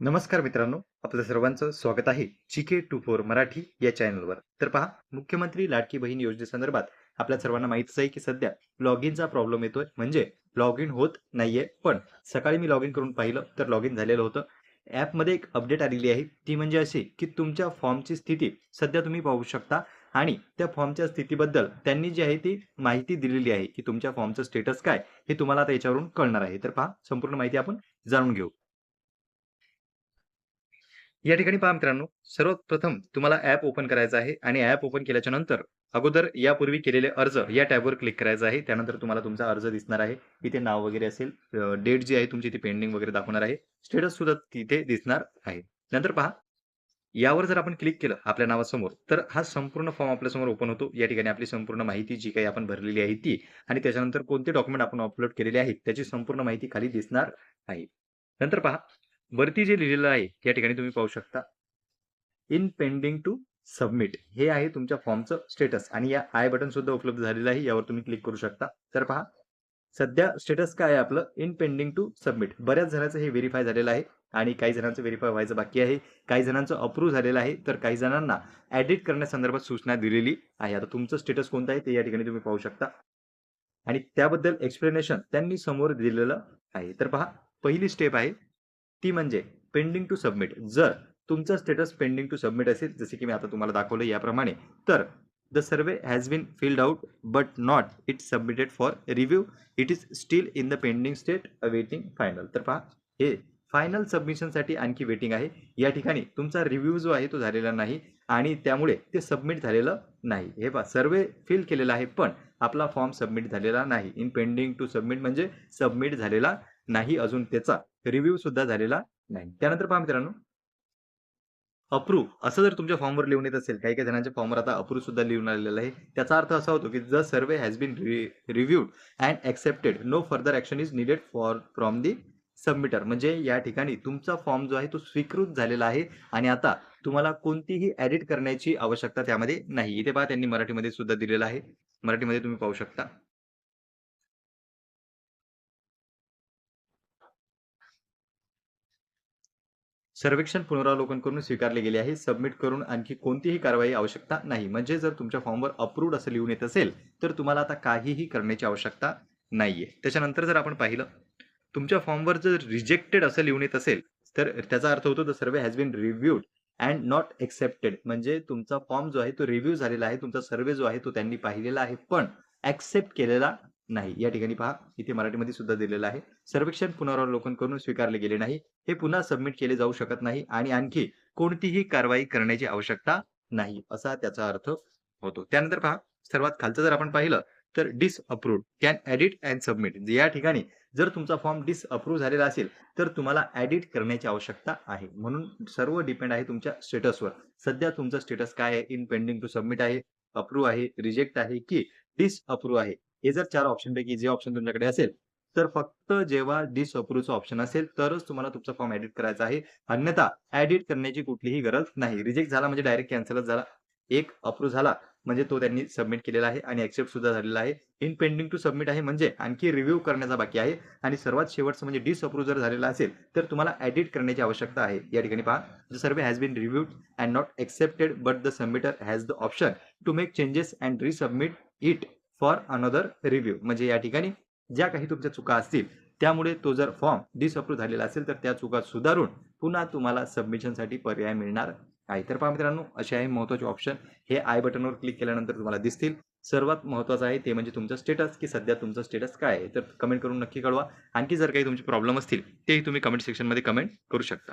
नमस्कार मित्रांनो आपलं सर्वांचं स्वागत आहे चिके टू फोर मराठी या चॅनलवर. तर पहा मुख्यमंत्री लाडकी बहीण योजनेसंदर्भात आपल्या सर्वांना माहितीच आहे की सध्या लॉग इनचा प्रॉब्लेम येतोय. म्हणजे लॉग इन होत नाहीये पण सकाळी मी लॉग इन करून पाहिलं तर लॉग इन झालेलं होतं. ॲपमध्ये एक अपडेट आलेली आहे. ती म्हणजे अशी की तुमच्या फॉर्मची स्थिती सध्या तुम्ही पाहू शकता आणि त्या फॉर्मच्या स्थितीबद्दल त्यांनी जी आहे ती माहिती दिलेली आहे की तुमच्या फॉर्मचं स्टेटस काय हे तुम्हाला आता याच्यावरून कळणार आहे. तर पहा संपूर्ण माहिती आपण जाणून घेऊ. या ठिकाणी पहा मित्रांनो सर्वात प्रथम तुम्हाला ॲप ओपन करायचं आहे आणि ॲप ओपन केल्याच्यानंतर अगोदर यापूर्वी केलेले अर्ज या टॅबवर क्लिक करायचं आहे. त्यानंतर तुम्हाला तुमचा अर्ज दिसणार आहे. इथे नाव वगैरे असेल डेट जी आहे तुमची ती पेंडिंग वगैरे दाखवणार आहे. स्टेटस सुद्धा तिथे दिसणार आहे. नंतर पहा यावर जर आपण क्लिक केलं आपल्या नावासमोर तर हा संपूर्ण फॉर्म आपल्यासमोर ओपन होतो. या ठिकाणी आपली संपूर्ण माहिती जी काही आपण भरलेली आहे ती आणि त्याच्यानंतर कोणते डॉक्युमेंट आपण अपलोड केलेले आहेत त्याची संपूर्ण माहिती खाली दिसणार आहे. नंतर पहा वरती जे लिहिलेलं आहे या ठिकाणी तुम्ही पाहू शकता. इन पेंडिंग टू सबमिट हे आहे तुमच्या फॉर्मचं स्टेटस आणि या आय बटन सुद्धा उपलब्ध झालेलं आहे यावर तुम्ही क्लिक करू शकता. तर पहा सध्या स्टेटस काय आहे आपलं? इन पेंडिंग टू सबमिट बऱ्याच जणांचं हे व्हेरीफाय झालेलं आहे आणि काही जणांचं व्हेरीफाय व्हायचं बाकी आहे. काही जणांचं अप्रूव्ह झालेलं आहे तर काही जणांना ॲडिट करण्यासंदर्भात सूचना दिलेली आहे. आता तुमचं स्टेटस कोणतं आहे ते या ठिकाणी तुम्ही पाहू शकता. आणि त्याबद्दल एक्सप्लेनेशन त्यांनी समोर दिलेलं आहे. तर पहा पहिली स्टेप आहे ती म्हणजे पेंडिंग टू सबमिट जर तुमचं स्टेटस पेंडिंग टू सबमिट असेल जसे की मी आता तुम्हाला दाखवलं याप्रमाणे तर the survey has been filled out but not it submitted for review it is still in the pending state awaiting final तर पहा हे फायनल सबमिशनसाठी आणखी वेटिंग आहे. या ठिकाणी तुमचा रिव्ह्यू जो आहे तो झालेला नाही आणि त्यामुळे ते सबमिट झालेलं नाही. हे पहा सर्वे फिल केलेला आहे पण आपला फॉर्म सबमिट झालेला नाही. इन पेंडिंग टू सबमिट म्हणजे सबमिट झालेला नाही अजून त्याचा रिव्ह्यू सुद्धा झालेला नाही. त्यानंतर पहा मित्रांनो. अप्रूव्ह असं जर तुमच्या फॉर्मवर लिहून येत असेल काही काही जणांच्या फॉर्मवर आता अप्रूव्ह सुद्धा लिहून आलेलं आहे. त्याचा अर्थ असा होतो की the survey has been reviewed and accepted no further action is needed for from the submitter म्हणजे या ठिकाणी तुमचा फॉर्म जो आहे तो स्वीकृत झालेला आहे आणि आता तुम्हाला कोणतीही एडिट करण्याची आवश्यकता त्यामध्ये नाही. इथे पहा त्यांनी मराठीमध्ये सुद्धा दिलेलं आहे. मराठीमध्ये तुम्ही पाहू शकता. सर्वेक्षण पुनरावलोकन करून स्वीकारले गेले आहे. सबमिट करून आणखी कोणतीही कारवाई आवश्यकता नाही. म्हणजे जर तुमच्या फॉर्मवर अप्रूव्ड असं लिहून येत असेल तर तुम्हाला आता काहीही करण्याची आवश्यकता नाहीये. त्याच्यानंतर जर आपण पाहिलं तुमच्या फॉर्मवर जर रिजेक्टेड असं लिहून येत असेल तर त्याचा अर्थ होतो the survey has been reviewed and not accepted म्हणजे तुमचा फॉर्म जो आहे तो रिव्ह्यू झालेला आहे तुमचा सर्वे जो आहे तो त्यांनी पाहिलेला आहे. पण ऍक्सेप्ट केलेला नाही. या ठिकाणी पहा इथे मराठीमध्ये सुद्धा दिलेलं आहे. सर्वेक्षण पुनरावलोकन करून स्वीकारले गेले नाही. हे पुन्हा सबमिट केले जाऊ शकत नाही आणि आणखी कोणतीही कारवाई करण्याची आवश्यकता नाही असा त्याचा अर्थ होतो. त्यानंतर पहा सर्वात खालचं जर आपण पाहिलं तर disapprove can edit and submit या ठिकाणी जर तुमचा फॉर्म डिस अप्रूव्ह झालेला असेल तर तुम्हाला ऍडिट करण्याची आवश्यकता आहे. म्हणून सर्व डिपेंड आहे तुमच्या स्टेटसवर सध्या तुमचा स्टेटस काय आहे? इन पेंडिंग टू सबमिट आहे अप्रूव्ह आहे रिजेक्ट आहे की डिस अप्रूव्ह आहे? हे जर चार ऑप्शन पैकी जे ऑप्शन तुमच्याकडे असेल तर फक्त जेव्हा डिस अप्रूव्हचं ऑप्शन असेल तरच तुम्हाला तुमचा फॉर्म एडिट करायचा आहे. अन्यथा एडिट करण्याची कुठलीही गरज नाही. रिजेक्ट झाला म्हणजे डायरेक्ट कॅन्सलच झाला. एक अप्रूव्ह झाला म्हणजे तो त्यांनी सबमिट केलेला आहे आणि ऍक्सेप्ट सुद्धा झालेला आहे. इन पेंडिंग टू सबमिट आहे म्हणजे आणखी रिव्ह्यू करण्याचा बाकी आहे. आणि सर्वात शेवटचं म्हणजे डिस अप्रूव्ह जर झालेला असेल तर तुम्हाला ऍडिट करण्याची आवश्यकता आहे. या ठिकाणी पहा the survey has been reviewed and not accepted but the submitter has the option to make changes and resubmit it for another review म्हणजे या ठिकाणी ज्या काही तुमच्या चुका असतील त्यामुळे तो जर फॉर्म डिसअप्रूव्ह झालेला असेल तर त्या चुका सुधारून पुन्हा तुम्हाला सबमिशनसाठी पर्याय मिळणार आहे. तर पहा मित्रांनो असे आहे महत्त्वाचे ऑप्शन हे आय बटनवर क्लिक केल्यानंतर तुम्हाला दिसतील. सर्वात महत्त्वाचं आहे ते म्हणजे तुमचं स्टेटस की सध्या तुमचं स्टेटस काय आहे. तर कमेंट करून नक्की कळवा. आणखी जर काही तुमचे प्रॉब्लेम असतील तेही तुम्ही कमेंट सेक्शनमध्ये कमेंट करू शकता.